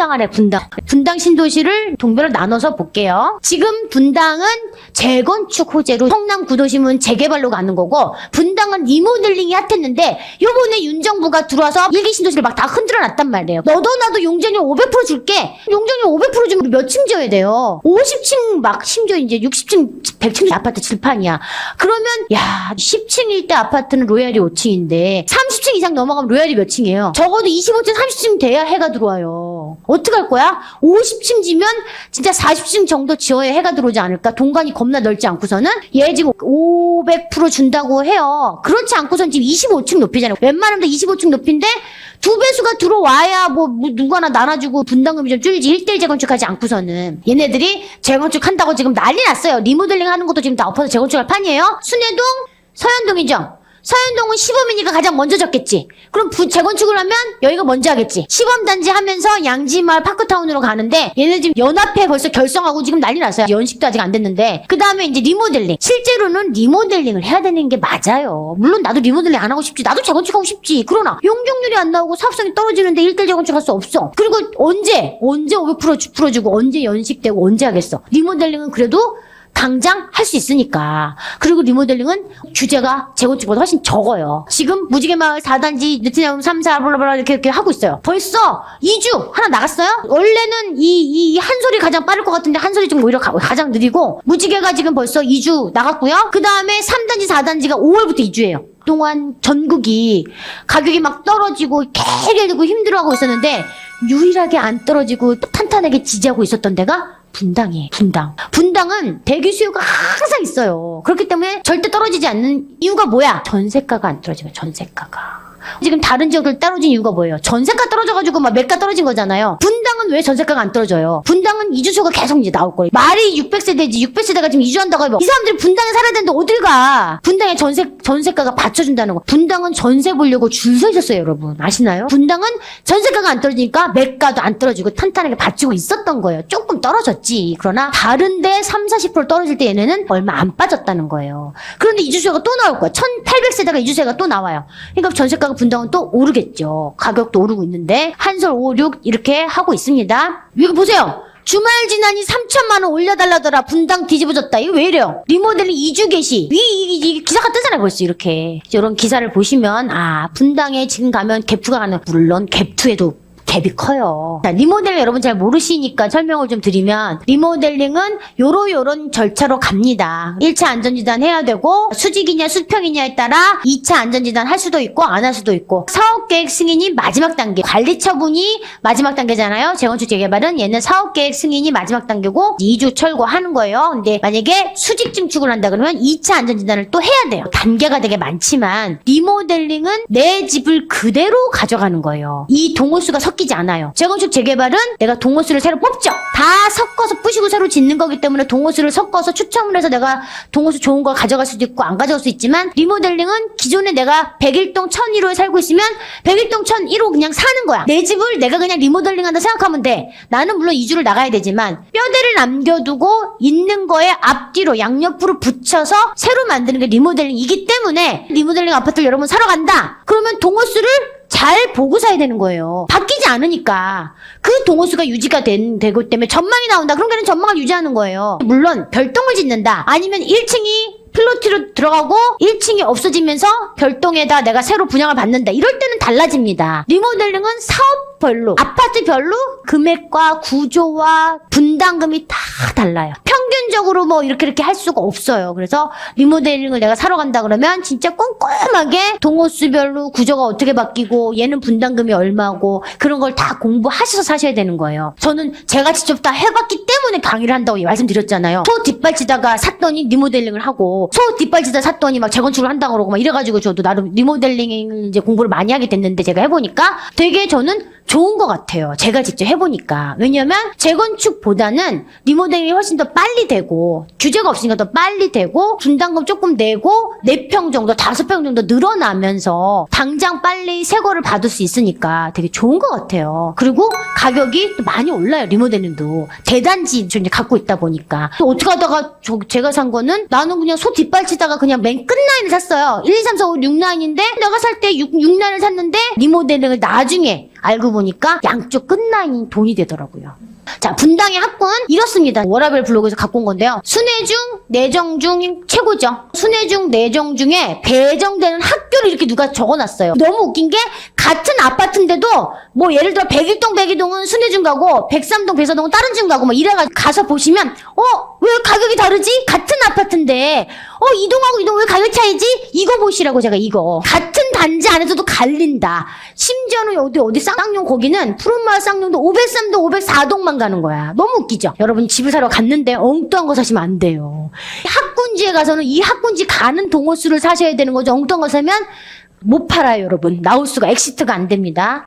분당 안에 분당. 분당 신도시를 동별로 나눠서 볼게요. 지금 분당은 재건축 호재로 성남 구도심은 재개발로 가는 거고 분당은 리모델링이 핫했는데 요번에 윤 정부가 들어와서 일기 신도시를 막 다 흔들어 놨단 말이에요. 너도 나도 용적률 500% 줄게. 용적률 500% 주면 몇 층 지어야 돼요? 50층 막 심지어 이제 60층, 100층 아파트 질판이야. 그러면 야 10층일 때 아파트는 로얄이 5층인데 30층 이상 넘어가면 로얄이 몇 층이에요? 적어도 25층, 30층 돼야 해가 들어와요. 어떡할 거야? 50층 지면 진짜 40층 정도 지어야 해가 들어오지 않을까? 동간이 겁나 넓지 않고서는 얘 지금 500% 준다고 해요. 그렇지 않고선 지금 25층 높이잖아요. 웬만하면 25층 높인데 두 배수가 들어와야 뭐, 뭐 누가나 나눠주고 분담금이 좀 줄지 1대1 재건축하지 않고서는 얘네들이 재건축 한다고 지금 난리 났어요. 리모델링 하는 것도 지금 다 엎어서 재건축할 판이에요. 순회동, 서현동이죠. 서현동은 시범이니까 가장 먼저 졌겠지. 그럼 부- 재건축을 하면 여기가 먼저 하겠지. 시범단지 하면서 양지마을 파크타운으로 가는데 얘네 지금 연합회 벌써 결성하고 지금 난리 났어요. 연식도 아직 안 됐는데. 그 다음에 이제 리모델링. 실제로는 리모델링을 해야 되는 게 맞아요. 물론 나도 리모델링 안 하고 싶지. 나도 재건축하고 싶지. 그러나 용적률이 안 나오고 사업성이 떨어지는데 일대 재건축할 수 없어. 그리고 언제 언제 500% 주- 풀어주고 언제 연식되고 언제 하겠어. 리모델링은 그래도 당장 할 수 있으니까. 그리고 리모델링은 규제가 재건축보다 훨씬 적어요. 지금 무지개 마을 4단지, 느티나움 3, 4, 블라블라 이렇게, 이렇게 하고 있어요. 벌써 2주 하나 나갔어요? 원래는 이, 이 한솔이 가장 빠를 것 같은데 한솔이 좀 오히려 가, 장 느리고 무지개가 지금 벌써 2주 나갔고요. 그 다음에 3단지, 4단지가 5월부터 2주예요. 동안 전국이 가격이 막 떨어지고 개개들고 힘들어하고 있었는데 유일하게 안 떨어지고 탄탄하게 지지하고 있었던 데가 분당이에요. 분당. 분당은 대기 수요가 항상 있어요. 그렇기 때문에 절대 떨어지지 않는 이유가 뭐야? 전세가가 안 떨어지면 전세가가. 지금 다른 지역들 떨어진 이유가 뭐예요? 전세가 떨어져가지고 막 매가 떨어진 거잖아요. 분당은 왜 전세가가 안 떨어져요? 분당은 이주소가 계속 이제 나올 거예요. 말이 600세대지 600세대가 지금 이주한다고 해봐. 이 사람들이 분당에 살아야 되는데 어딜 가? 분당에 전세 전세가가 받쳐준다는 거. 분당은 전세 보려고 줄 서 있었어요, 여러분. 아시나요? 분당은 전세가가 안 떨어지니까 매가도 안 떨어지고 탄탄하게 받치고 있었던 거예요. 조금 떨어졌지. 그러나 다른데 3, 40% 떨어질 때 얘네는 얼마 안 빠졌다는 거예요. 그런데 이주세가 또 나올 거야. 1800세대가 이주세가 또 나와요. 그러니까 전세가 가 분당은 또 오르겠죠. 가격도 오르고 있는데 한솔 5, 6 이렇게 하고 있습니다. 이거 보세요. 주말 지난이 3천만 원 올려달라더라. 분당 뒤집어졌다. 이거 왜 이래요? 리모델링 2주 개시. 이, 이, 이 기사가 뜨잖아요, 벌써 이렇게. 이런 기사를 보시면 아 분당에 지금 가면 갭투가 가는 물론 갭투에도 갭이 커요. 자, 리모델링 여러분 잘 모르시니까 설명을 좀 드리면 리모델링은 요로 요런 절차로 갑니다. 1차 안전지단 해야 되고 수직이냐 수평이냐에 따라 2차 안전지단 할 수도 있고 안 할 수도 있고 사업계획 승인이 마지막 단계 관리 처분이 마지막 단계잖아요. 재건축 재개발은 얘는 사업계획 승인이 마지막 단계고 2주 철거하는 거예요. 근데 만약에 수직 증축을 한다 그러면 2차 안전지단을 또 해야 돼요. 단계가 되게 많지만 리모델링은 내 집을 그대로 가져가는 거예요. 이 동호수가 섞 이지 않아요. 재건축 재개발은 내가 동호수를 새로 뽑죠. 다 섞어서 부시고 새로 짓는 거기 때문에 동호수를 섞어서 추첨을 해서 내가 동호수 좋은 거 가져갈 수도 있고 안 가져갈 수 있지만 리모델링은 기존에 내가 101동 1001호에 살고 있으면 101동 1001호 그냥 사는 거야. 내 집을 내가 그냥 리모델링 한다 생각하면 돼. 나는 물론 이주를 나가야 되지만 뼈대를 남겨두고 있는 거에 앞뒤로 양옆으로 붙여서 새로 만드는 게 리모델링이기 때문에 리모델링 아파트를 여러분 사러 간다. 그러면 동호수를 잘 보고 사야 되는 거예요. 바뀌지 않으니까. 그 동호수가 유지가 된, 되고 때문에 전망이 나온다. 그런 게는 전망을 유지하는 거예요. 물론 별동을 짓는다. 아니면 1층이 필로티로 들어가고 1층이 없어지면서 별동에다 내가 새로 분양을 받는다. 이럴 때는 달라집니다. 리모델링은 사업별로, 아파트별로 금액과 구조와 분담금이 다 달라요. 평균적으로 뭐 이렇게 이렇게 할 수가 없어요. 그래서 리모델링을 내가 사러 간다 그러면 진짜 꼼꼼하게 동호수별로 구조가 어떻게 바뀌고 얘는 분담금이 얼마고 그런 걸 다 공부하셔서 사셔야 되는 거예요. 저는 제가 직접 다 해봤기 때문에 강의를 한다고 말씀드렸잖아요. 소 뒷발치다가 샀더니 리모델링을 하고 소 뒷발치다 샀더니 막 재건축을 한다고 그러고 막 이래가지고 저도 나름 리모델링 이제 공부를 많이 하게 됐는데 제가 해보니까 되게 저는 좋은 것 같아요. 제가 직접 해보니까. 왜냐면 재건축보다는 리모델링이 훨씬 더 빨리 되고 규제가 없으니까 더 빨리 되고 분담금 조금 내고 4평 정도, 5평 정도 늘어나면서 당장 빨리 새 거를 받을 수 있으니까 되게 좋은 것 같아요. 그리고 가격이 또 많이 올라요. 리모델링도. 대단지 좀 이제 갖고 있다 보니까. 또 어떻게 하다가 저, 제가 산 거는 나는 그냥 소 뒷발치다가 그냥 맨 끝라인을 샀어요. 1, 2, 3, 4, 5, 6라인인데 내가 살 때 6, 6라인을 샀는데 리모델링을 나중에 알고 보니까 양쪽 끝라인이 돈이 되더라고요. 자, 분당의 학군 이렇습니다. 워라벨 블로그에서 갖고 온 건데요. 순회중, 내정중 최고죠. 순회중, 내정 중에 배정되는 학교를 이렇게 누가 적어놨어요. 너무 웃긴 게 같은 아파트인데도 뭐 예를 들어 백일동, 백이동은 순회중 가고 백삼동, 백사동은 다른 중 가고 뭐 이래가지고 가서 보시면 어? 왜 가격이 다르지? 같은 아파트인데 어? 이동하고 이동 왜 가격 차이지? 이거 보시라고 제가 이거 같은 단지 안에서도 갈린다. 심지어는 어디 어디 쌍용 거기는 푸른마을 쌍용도 503동, 504동만 가는 거야. 너무 웃기죠? 여러분 집을 사러 갔는데 엉뚱한 거 사시면 안 돼요. 학군지에 가서는 이 학군지 가는 동호수를 사셔야 되는 거죠. 엉뚱한 거 사면 못 팔아요, 여러분. 나올 수가 엑시트가 안 됩니다.